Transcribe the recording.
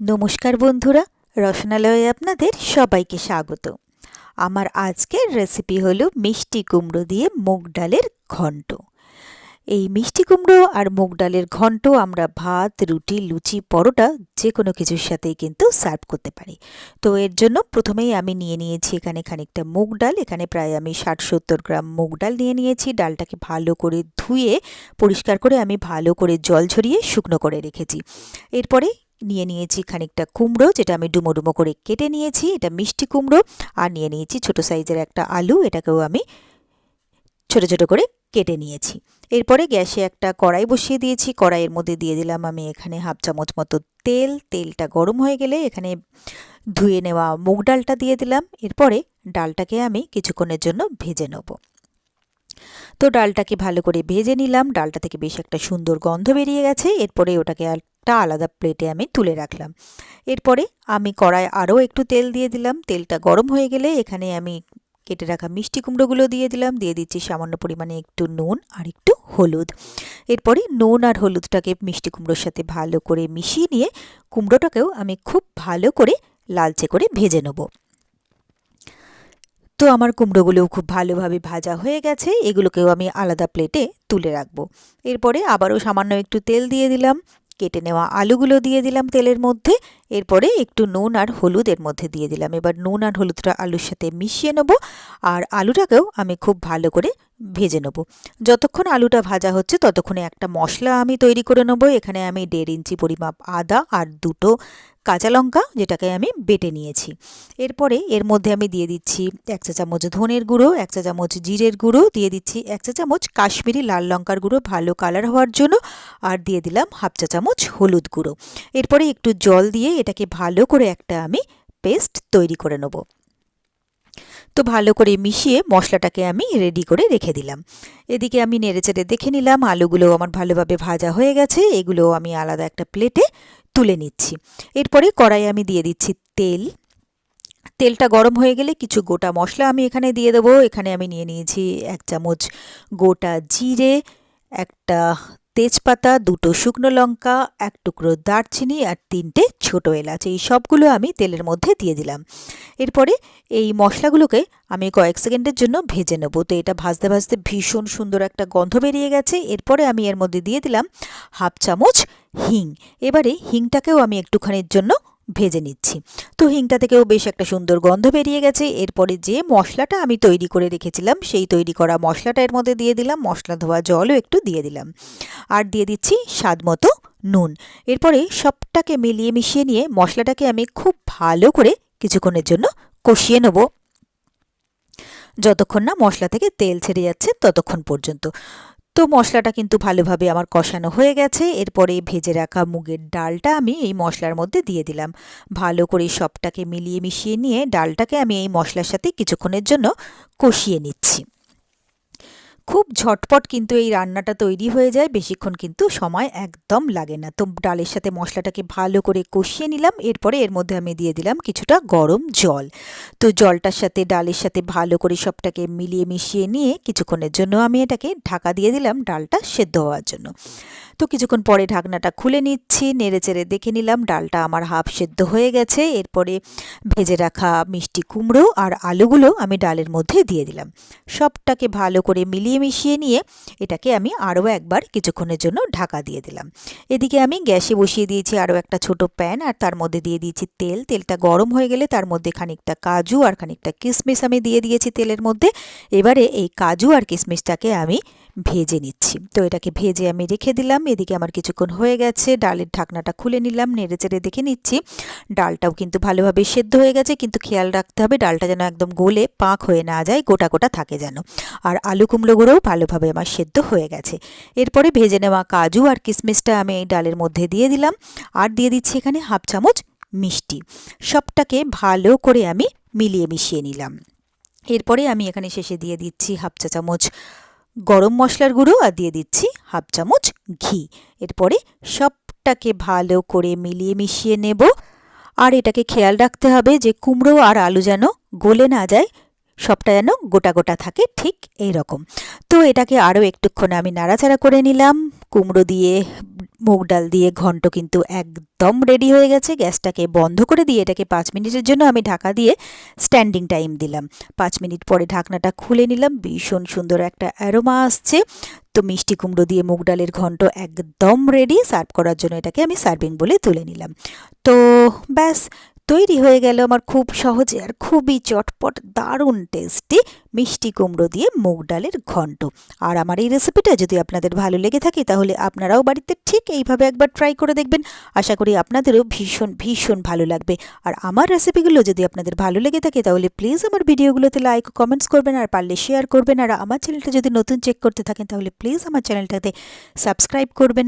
নমস্কার বন্ধুরা, রসনালয়ে আপনাদের সবাইকে স্বাগত। আমার আজকের রেসিপি হলো মিষ্টি কুমড়ো দিয়ে মুগ ডালের ঘন্ট। এই মিষ্টি কুমড়ো আর মুগ ডালের ঘন্ট আমরা ভাত, রুটি, লুচি, পরোটা যে কোনো কিছুর সাথেই কিন্তু সার্ভ করতে পারি। তো এর জন্য প্রথমেই আমি নিয়ে নিয়েছি এখানে খানিকটা মুগ ডাল। এখানে প্রায় আমি ষাট সত্তর গ্রাম মুগ ডাল নিয়ে নিয়েছি। ডালটাকে ভালো করে ধুয়ে, পরিষ্কার করে আমি ভালো করে জল ঝরিয়ে শুকনো করে রেখেছি। এরপরে নিয়ে নিয়েছি খানিকটা কুমড়ো, যেটা আমি ডুমো ডুমো করে কেটে নিয়েছি। এটা মিষ্টি কুমড়ো আর নিয়ে নিয়েছি ছোট সাইজের একটা আলু, এটাকেও আমি ছোট ছোট করে কেটে নিয়েছি। এরপরে গ্যাসে একটা কড়াই বসিয়ে দিয়েছি। কড়াইয়ের মধ্যে দিয়ে দিলাম আমি এখানে হাফ চামচ মতো তেল। তেলটা গরম হয়ে গেলে এখানে ধুয়ে নেওয়া মুগ ডালটা দিয়ে দিলাম। এরপরে ডালটাকে আমি কিছুক্ষণের জন্য ভেজে নেব। তো ডালটাকে ভালো করে ভেজে নিলাম। ডালটা থেকে বেশ একটা সুন্দর গন্ধ বেরিয়ে গেছে। এরপরে ওটাকে একটা আলাদা প্লেটে আমি তুলে রাখলাম। এরপরে আমি কড়াই আরও একটু তেল দিয়ে দিলাম। তেলটা গরম হয়ে গেলে এখানে আমি কেটে রাখা মিষ্টি কুমড়োগুলো দিয়ে দিলাম। দিয়ে দিচ্ছি সামান্য পরিমাণে একটু নুন আর একটু হলুদ। এরপরে নুন আর হলুদটাকে মিষ্টি কুমড়োর সাথে ভালো করে মিশিয়ে নিয়ে কুমড়োটাকেও আমি খুব ভালো করে লালচে করে ভেজে নেব। তো আমার কুমড়োগুলোও খুব ভালোভাবে ভাজা হয়ে গেছে, এগুলোকেও আমি আলাদা প্লেটে তুলে রাখব। এরপরে আবারও সামান্য একটু তেল দিয়ে দিলাম, কেটে নেওয়া আলুগুলো দিয়ে দিলাম তেলের মধ্যে এরপরে একটু নুন আর হলুদ এর মধ্যে দিয়ে দিলাম। এবার নুন আর হলুদটা আলুর সাথে মিশিয়ে নেব আর আলুটাকেও আমি খুব ভালো করে ভেজে নেব। যতক্ষণ আলুটা ভাজা হচ্ছে ততক্ষণে একটা মশলা আমি তৈরি করে নেব। এখানে আমি দেড় ইঞ্চি পরিমাপ আদা আর দুটো কাঁচা লঙ্কা যেটাকে আমি বেটে নিয়েছি। এরপরে এর মধ্যে আমি দিয়ে দিচ্ছি এক চা চামচ ধনের গুঁড়ো, এক চা চামচ জিরের গুঁড়ো, দিয়ে দিচ্ছি এক চা চামচ কাশ্মীরি লাল লঙ্কার গুঁড়ো ভালো কালার হওয়ার জন্য, আর দিয়ে দিলাম হাফ চা চামচ হলুদ গুঁড়ো। এরপরে একটু জল দিয়ে এটাকে ভালো করে একটা আমি পেস্ট তৈরি করে নেব। তো ভালো করে মিশিয়ে মশলাটাকে আমি রেডি করে রেখে দিলাম। এদিকে আমি নেড়েচেড়ে দেখে নিলাম আলুগুলো আমার ভালোভাবে ভাজা হয়ে গেছে, এগুলো আমি আলাদা একটা প্লেটে তুলে নিচ্ছি। এরপরে কড়াই আমি দিয়ে দিচ্ছি তেল। তেলটা গরম হয়ে গেলে কিছু গোটা মশলা আমি এখানে দিয়ে দেবো। এখানে আমি নিয়ে নিয়েছি এক চামচ গোটা জিরে, একটা তেজপাতা, দুটো শুকনো লঙ্কা, এক টুকরো দারচিনি আর তিনটে ছোটো এলাচ। এই সবগুলো আমি তেলের মধ্যে দিয়ে দিলাম। এরপরে এই মশলাগুলোকে আমি কয়েক সেকেন্ডের জন্য ভেজে নেব। তো এটা ভাজতে ভাজতে ভীষণ সুন্দর একটা গন্ধ বেরিয়ে গেছে। এরপরে আমি এর মধ্যে দিয়ে দিলাম হাফ চামচ হিং। এবারে হিংটাকেও আমি একটুখানির জন্য ভেজে নিচ্ছি। তো হিংটা থেকেও বেশ একটা সুন্দর গন্ধ বেরিয়ে গেছে। এরপরে যে মশলাটা আমি তৈরি করে রেখেছিলাম, সেই তৈরি করা মশলাটা এর মধ্যে দিয়ে দিলাম। মশলা ধোয়া জলও একটু দিয়ে দিলাম। আর দিয়ে দিচ্ছি স্বাদ মতো নুন। এরপরে সবটাকে মিলিয়ে মিশিয়ে নিয়ে মশলাটাকে আমি খুব ভালো করে কিছুক্ষণের জন্য কষিয়ে নেব। যতক্ষণ না মশলা থেকে তেল ছেড়ে যাচ্ছে, ততক্ষণ পর্যন্ত। তো মশলাটা কিন্তু ভালোভাবে আমার কষানো হয়ে গেছে। এরপরে ভেজে রাখা মুগের ডালটা আমি এই মশলার মধ্যে দিয়ে দিলাম। ভালো করে সবটাকে মিলিয়ে মিশিয়ে নিয়ে ডালটাকে আমি এই মশলার সাথে কিছুক্ষণের জন্য কষিয়ে নিচ্ছি। খুব ঝটপট কিন্তু এই রান্নাটা তৈরি হয়ে যায়। বেশিক্ষণ কিন্তু সময় একদম লাগে না। তো ডালের সাথে মশলাটাকে ভালো করে কষিয়ে নিলাম। এরপরে এর মধ্যে আমি দিয়ে দিলাম কিছুটা গরম জল। তো জলটার সাথে, ডালের সাথে ভালো করে সবটাকে মিলিয়ে মিশিয়ে নিয়ে কিছুক্ষণের জন্য আমি এটাকে ঢাকা দিয়ে দিলাম ডালটা সেদ্ধ হওয়ার জন্য। তো কিছুক্ষণ পরে ঢাকনাটা খুলে নিচ্ছি, নেড়ে চেড়ে দেখে নিলাম ডালটা আমার হাফ সেদ্ধ হয়ে গেছে। এরপরে ভেজে রাখা মিষ্টি কুমড়ো আর আলুগুলো আমি ডালের মধ্যে দিয়ে দিলাম। সবটাকে ভালো করে মিলিয়ে মিশিয়ে নিয়ে এটাকে আমি আরও একবার কিছুক্ষণের জন্য ঢাকা দিয়ে দিলাম। এদিকে আমি গ্যাসে বসিয়ে দিয়েছি আরও একটা ছোট প্যান আর তার মধ্যে দিয়ে দিয়েছি তেল। তেলটা গরম হয়ে গেলে তার মধ্যে খানিকটা কাজু আর খানিকটা কিশমিশ আমি দিয়ে দিয়েছি তেলের মধ্যে। এবারে এই কাজু আর কিশমিশটাকে আমি ভেজে নিচ্ছি। তো এটাকে ভেজে আমি রেখে দিলাম। এদিকে আমার কিছুক্ষণ হয়ে গেছে। ডালের ঢাকনাটা খুলে নিলাম নেড়ে চেড়ে দেখে নিচ্ছি। ডালটাও কিন্তু ভালোভাবে সেদ্ধ হয়ে গেছে, কিন্তু খেয়াল রাখতে হবে ডালটা যেন একদম গোলে পাক হয়ে না যায়, গোটা গোটা থাকে যেন। আর আলু কুমড়ো কুমড়োগুলোও ভালোভাবে আমার সেদ্ধ হয়ে গেছে। এরপরে ভেজে নেওয়া কাজু আর কিশমিশটা আমি এই ডালের মধ্যে দিয়ে দিলাম। আর দিয়ে দিচ্ছি এখানে হাফ চামচ মিষ্টি। সবটাকে ভালো করে আমি মিলিয়ে মিশিয়ে নিলাম। এরপরে আমি এখানে শেষে দিয়ে দিচ্ছি হাফ চা চামচ গরম মশলার গুঁড়ো আর দিয়ে দিচ্ছি হাফ চামচ ঘি। এরপরে সবটাকে ভালো করে মিলিয়ে মিশিয়ে নেব। আর এটাকে খেয়াল রাখতে হবে যে কুমড়ো আর আলু যেন গলে না যায় সবটা যেন গোটা গোটা থাকে, ঠিক এই রকম তো এটাকে আরও একটুক্ষণ আমি নাড়াচাড়া করে নিলাম। কুমড়ো দিয়ে, মুগ ডাল দিয়ে ঘন্ট কিন্তু একদম রেডি হয়ে গেছে। গ্যাসটাকে বন্ধ করে দিয়ে এটাকে পাঁচ মিনিটের জন্য আমি ঢাকা দিয়ে স্ট্যান্ডিং টাইম দিলাম। পাঁচ মিনিট পরে ঢাকনাটা খুলে নিলাম। ভীষণ সুন্দর একটা অ্যারোমা আসছে। তো মিষ্টি কুমড়ো দিয়ে মুগ ডালের ঘন্ট একদম রেডি সার্ভ করার জন্য এটাকে আমি সার্ভিং বলে তুলে নিলাম। তো ব্যাস তৈরি হয়ে গেল আমার খুব সহজে আর খুবই চটপট, দারুণ টেস্টি মিষ্টি কুমড়ো দিয়ে মুগ ডালের ঘন্ট। আর আমার এই রেসিপিটা যদি আপনাদের ভালো লেগে থাকে তাহলে আপনারাও বাড়িতে ঠিক এইভাবে একবার ট্রাই করে দেখবেন। আশা করি আপনাদেরও ভীষণ ভীষণ ভালো লাগবে। আর আমার রেসিপিগুলো যদি আপনাদের ভালো লেগে থাকে তাহলে প্লিজ আমার ভিডিওগুলোতে লাইক কমেন্টস করবেন আর পারলে শেয়ার করবেন। আর আমার চ্যানেলটা যদি নতুন চেক করতে থাকেন তাহলে প্লিজ আমার চ্যানেলটাতে সাবস্ক্রাইব করবেন।